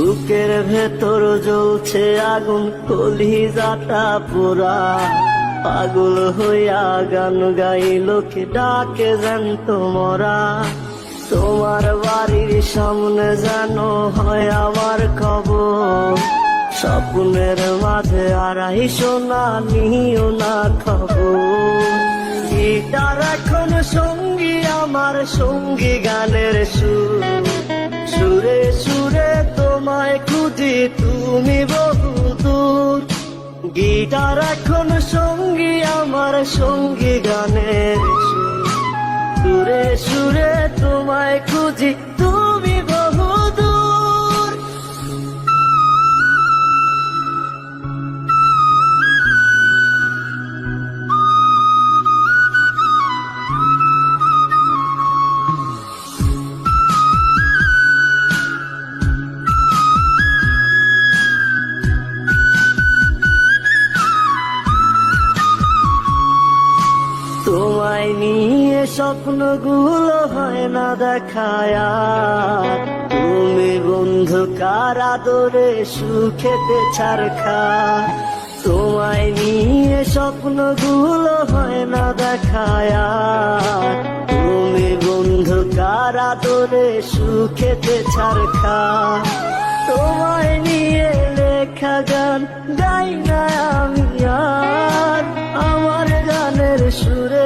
বুকের ভেতর জ্বলছে আগুন কলিজাটা পোড়া। পাগল হইয়া গান গাই লোকে ডাকে জানত তোমরা? তোমার বাড়ির সামনে যেন হয় আমার খবর। স্বপ্নের মাঝে আড়াই সোনা নিও না খবর। গিটার এখন সঙ্গী, আমার সঙ্গী গানের সুর। সুরে সুরে তোমায় খুঁজি, তুমি বহু দূর। গিটার এখন সঙ্গী আমার সঙ্গী গানের সুরে। সুরে তোমায় খুঁজি স্বপ্নগুলো হয় না দেখায়া। তুমি বন্ধু, কার আদরে সুখেতে ছাড় খা তোমায় নিয়ে স্বপ্নগুলো হয় না দেখায়া। তুমি বন্ধু, কার আদরে সুখেতে ছাড় খা তোমায় নিয়ে লেখা গান গাই না আমি আর। আমার গানের সুরে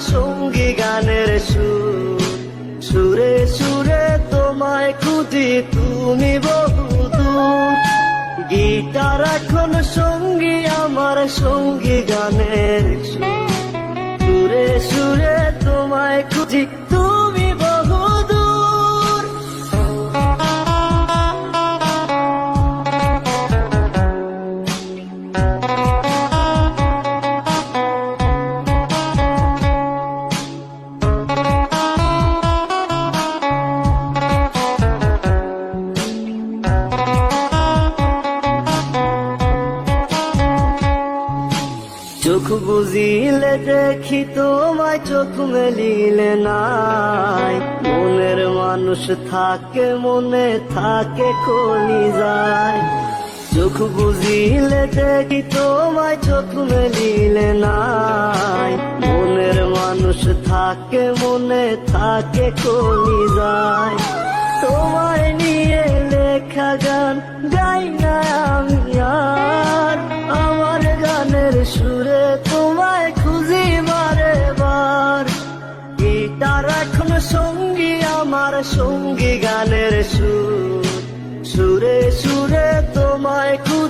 সঙ্গী গানের সুর। সুরে সুরে তোমায় খুঁজি তুমি বহু দূর। গিটার এখন সঙ্গী, আমার সঙ্গী গানের সুর। সুরে সুরে তোমায় খুঁজি তুমি বুঝিলে দেখি তোমায় চোখ মেলিলে নাই। মনের মানুষ থাকে, মনে থাকে কলি যায়। চোখ বুঝিলে দেখি তোমায় চোখ মেলিলে নাই। মনের মানুষ থাকে, মনে থাকে কলি যায়। তোমায় নিয়ে লেখা গান, গাই না আমি আর। আমার গানের সুরে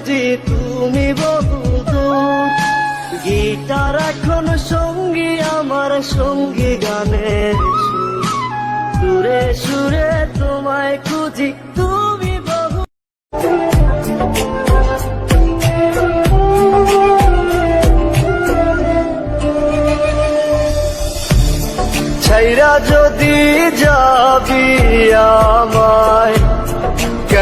খুঁজি তুমি বহু দূর। গিটার এখন সঙ্গী, আমার সঙ্গী গানের সুর। সুরে তোমায় খুঁজি, তুমি বহু যদি যাবি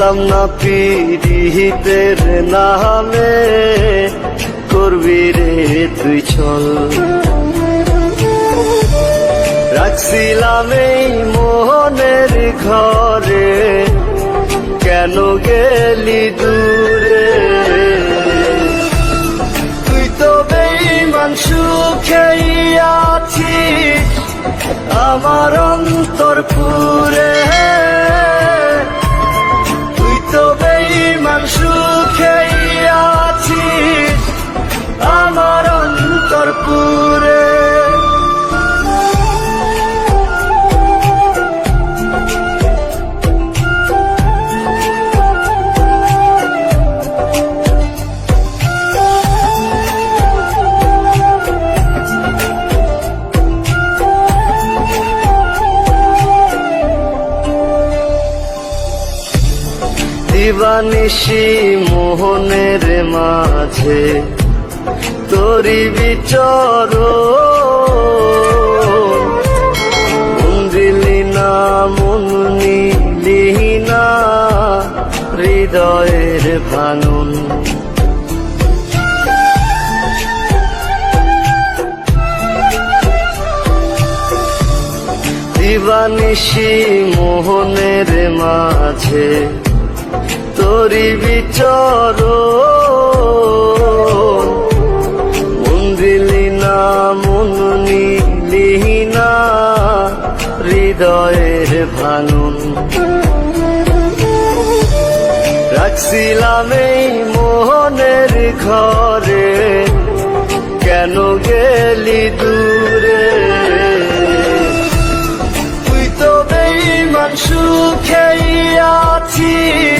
জানতাম না পিড়িতের নামে করবি রে তুই চল। রাখছিলাম এই মোহনের ঘরে, কেন গেলি দূরে? তুই তো বেইমান সুখেই আছিস, আমার অন্তর পুরে। দিবানিশি মোহনের মাঝে, তোরি বিচর। মন দিলি না, মন নিলি না, হৃদয়ের ভাঙন দিবানিশি মোহনের মাঝে তোরি বিচর মন দিলি না, মন নিলি না, হৃদয়ের ভাঙন রাখছিলাম এই মোহনের ঘরে, কেন গেলি দূরে? তুই তো বেইমান সুখেই আছিস।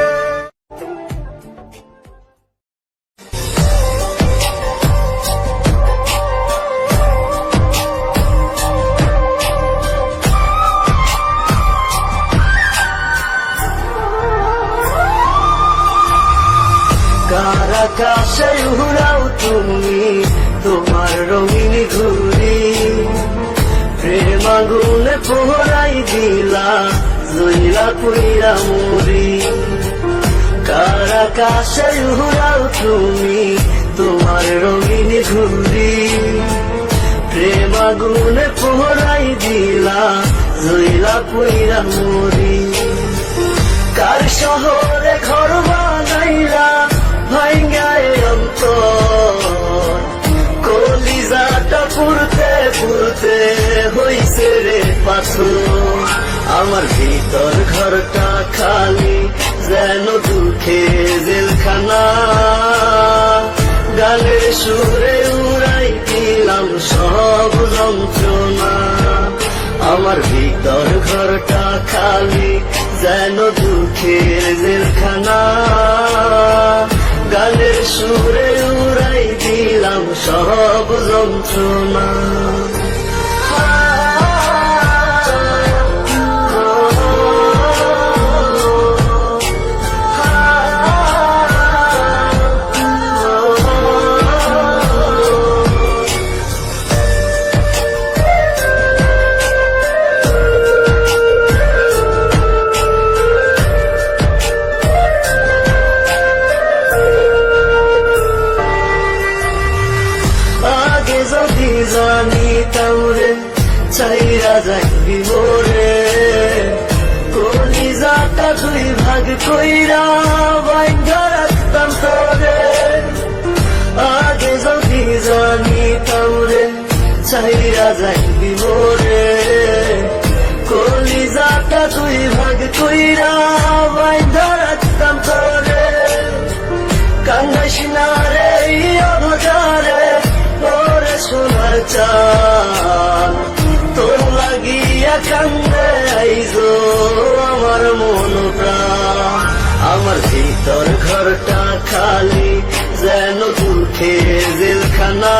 আকাশে উড়াও তুমি, তোমার রঙিন ঘুরি। প্রেম আগুনে পোহরাই দিলা জইলা পুইরা মুড়ি কার আকাশে উড়াও তুমি, তোমার রঙিন ঘুরি। প্রেম আগুনে পোহরাই দিলা জইলা পুইরা মুড়ি কার শহরে রে পাথর আমার ভিতর ঘরটা খালি, যেন দুঃখে জেলখানা। গানের সুরে উড়াই দিলাম সব যন্ত্রণা। আমার ভিতর ঘরটা খালি, যেন দুঃখের জেলখানা। গানের সুরে উড়াই দিলাম সব যন্ত্রণা। চাইরা যাইবি মোরে। কলিজাটা দুই ভাগ কইরা বাইন্ধা রাখতাম তোরে। কান্দাস না রে অবজারে ওরে সোনার চান তোর লাগিয়া কান্দে আইজো আমার মন আমার ভিতর ঘরটা খালি, যেন দুঃখে জেলখানা।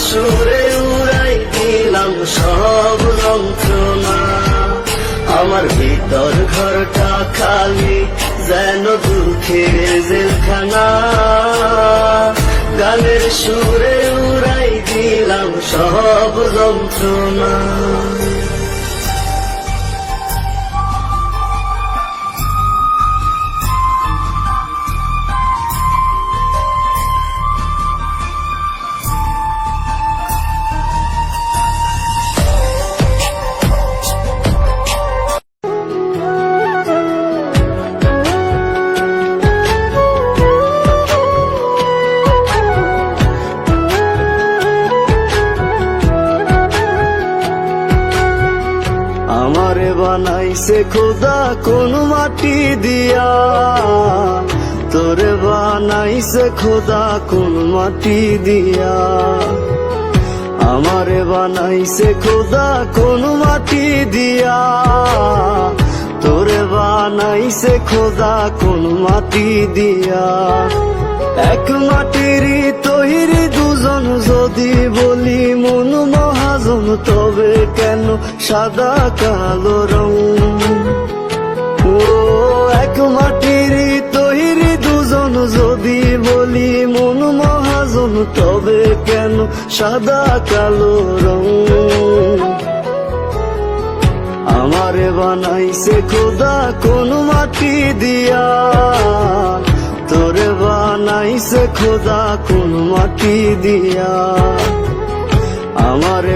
সুরে উড়াই দিলাম সব যন্ত্রণা। আমার ভিতর ঘরটা খালি, যেন দুঃখের জেলখানা। গানের সুরে উড়াই দিলাম সব যন্ত্রণা। আমারে বানাইছে খোদা কোন মাটি দিয়া। তোরে বানাইছে খোদা কোন মাটি দিয়া। আমারে বানাইছে খোদা কোন মাটি দিয়া। তোরে বানাইছে খোদা কোন মাটি দিয়া। এক মাটির তৈরি দুজন যদি বলি মন মহাজন তবে কেন সাদা কালো রং? ও, এক মাটির তৈরি দুজন যদি বলি মন মহাজন, তবে কেন সাদা কালো রং? আমারে বানাইছে খোদা কোন মাটি দিয়া। তোরে বানাইছে খোদা কোন মাটি দিয়া।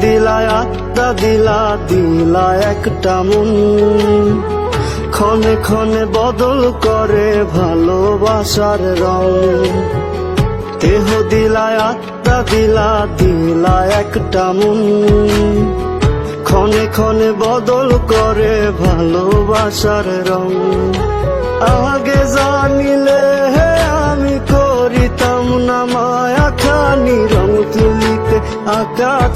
দিলায়, আত্মা দিলা দিলা একটা মন। ক্ষণে ক্ষণে বদল করে ভালোবাসার রং। দেহ দিলায়, আত্মা দিলা দিলা একটা মন। ক্ষণে ক্ষণে বদল করে ভালোবাসার রং।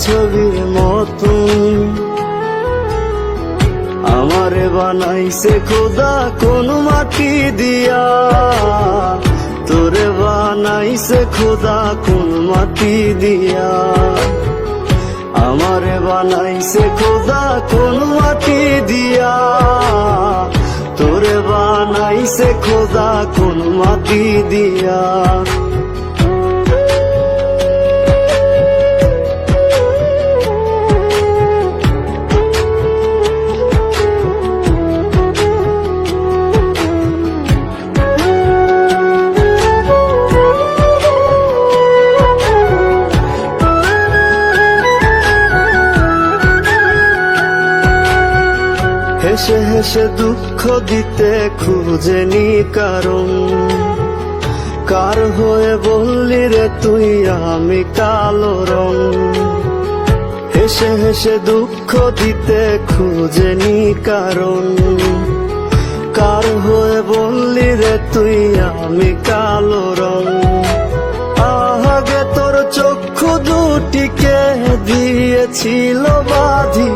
ছবির মতন আমারে বানাইছে খোদা কোন মাটি দিয়া। তোরে বানাইছে খোদা কোন মাটি দিয়া। আমারে বানাইছে খোদা কোন মাটি দিয়া। তোরে বানাইছে খোদা কোন মাটি দিয়া। হেসে হেসে দুঃখ দিতে খুঁজেনি কারণ। কার হয়ে বললি রে তুই আমি কালো রং? হেসে হেসে দুঃখ দিতে খুঁজেনি কারণ। কার হয়ে বললি রে তুই আমি কালো রং? আগে তোর চক্ষু দুটিকে দিয়েছিল বাধি।